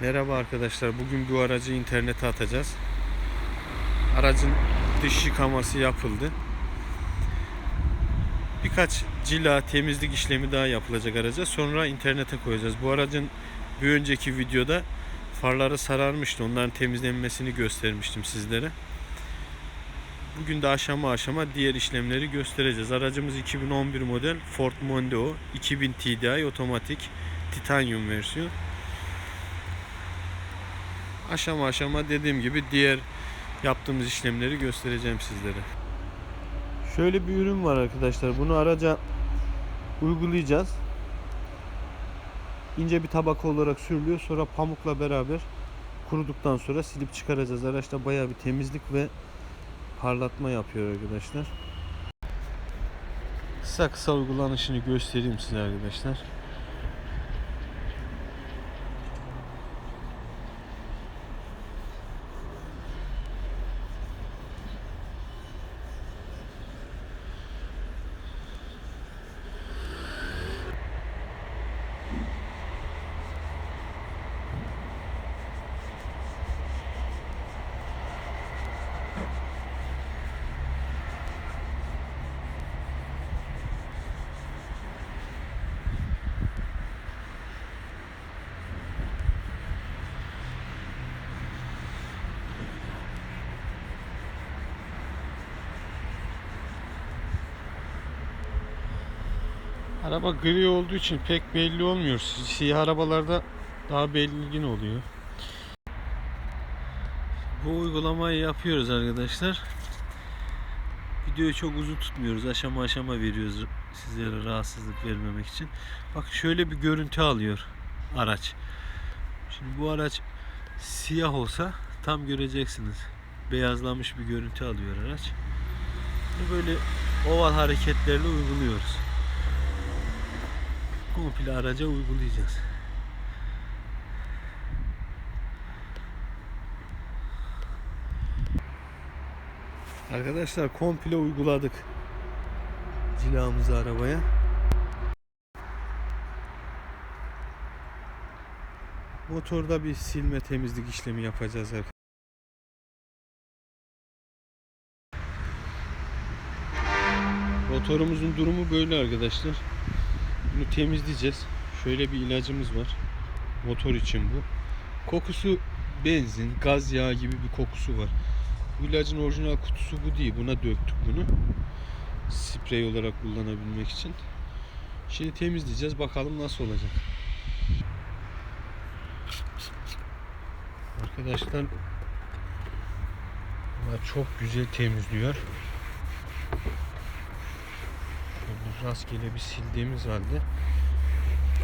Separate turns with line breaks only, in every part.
Merhaba arkadaşlar. Bugün bu aracı internete atacağız. Aracın dış yıkaması yapıldı. Birkaç cila temizlik işlemi daha yapılacak araca. Sonra internete koyacağız. Bu aracın bir önceki videoda farları sararmıştı. Onların temizlenmesini göstermiştim sizlere. Bugün de aşama aşama diğer işlemleri göstereceğiz. Aracımız 2011 model Ford Mondeo 2000 TDI otomatik titanyum versiyon. Aşama aşama dediğim gibi diğer yaptığımız işlemleri göstereceğim sizlere. Şöyle bir ürün var arkadaşlar. Bunu araca uygulayacağız. İnce bir tabaka olarak sürülüyor. Sonra pamukla beraber kuruduktan sonra silip çıkaracağız. Araçta bayağı bir temizlik ve parlatma yapıyor arkadaşlar. Kısa kısa uygulanışını göstereyim size arkadaşlar. Araba gri olduğu için pek belli olmuyor. Siyah arabalarda daha belirgin oluyor. Bu uygulamayı yapıyoruz arkadaşlar. Videoyu çok uzun tutmuyoruz. Aşama aşama veriyoruz sizlere rahatsızlık vermemek için. Bak şöyle bir görüntü alıyor araç. Şimdi bu araç siyah olsa tam göreceksiniz. Beyazlamış bir görüntü alıyor araç. Böyle oval hareketlerle uyguluyoruz komple araca uygulayacağız. Arkadaşlar komple uyguladık cilamızı arabaya. Motorda bir silme temizlik işlemi yapacağız arkadaşlar. Motorumuzun durumu böyle arkadaşlar. Bunu temizleyeceğiz. Şöyle bir ilacımız var. Motor için bu. Kokusu benzin, gaz yağı gibi bir kokusu var. Bu ilacın orijinal kutusu bu değil. Buna döktük bunu. Sprey olarak kullanabilmek için. Şimdi temizleyeceğiz. Bakalım nasıl olacak. Arkadaşlar çok güzel temizliyor. Şöyle rastgele bir sildiğimiz halde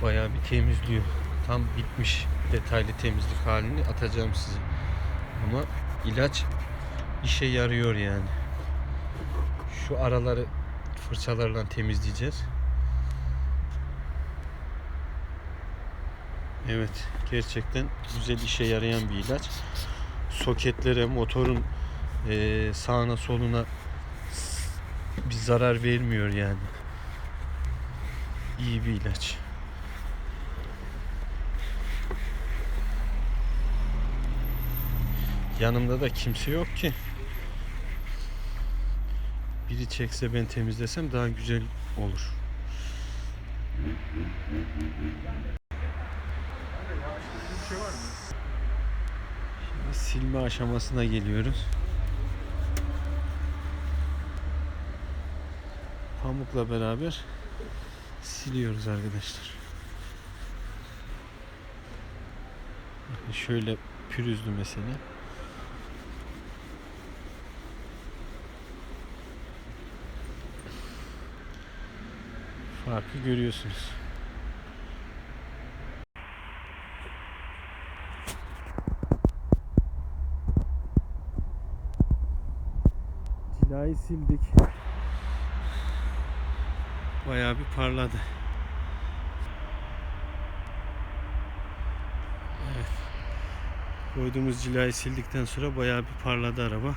bayağı bir temizliyor. Tam bitmiş detaylı temizlik halini atacağım size. Ama ilaç işe yarıyor yani. Şu araları fırçalarla temizleyeceğiz. Evet, gerçekten güzel işe yarayan bir ilaç. Soketlere, motorun sağına soluna bir zarar vermiyor yani. İyi bir ilaç. Yanımda da kimse yok ki. Biri çekse ben temizlesem daha güzel olur. Şimdi silme aşamasına geliyoruz. pamukla beraber siliyoruz arkadaşlar. Şöyle pürüzlü mesela. Farkı görüyorsunuz. Cilayı sildik. Bayağı bir parladı. Koyduğumuz cilayı sildikten sonra bayağı bir parladı araba.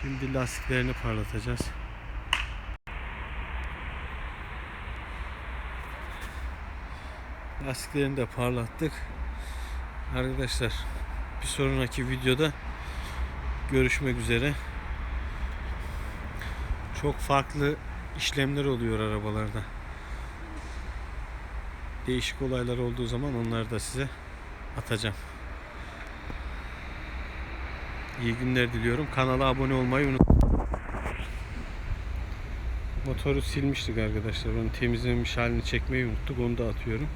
Şimdi lastiklerini parlatacağız. Lastiklerini de parlattık. Arkadaşlar bir sonraki videoda görüşmek üzere. Çok farklı işlemler oluyor arabalarda. Değişik olaylar olduğu zaman onları da size atacağım. İyi günler diliyorum. Kanala abone olmayı unutmayın. Motoru silmiştik arkadaşlar. Onu temizlemiş halini çekmeyi unuttuk. Onu da atıyorum.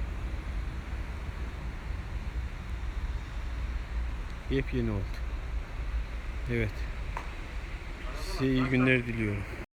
Yepyeni oldu. Evet. Size iyi günler diliyorum.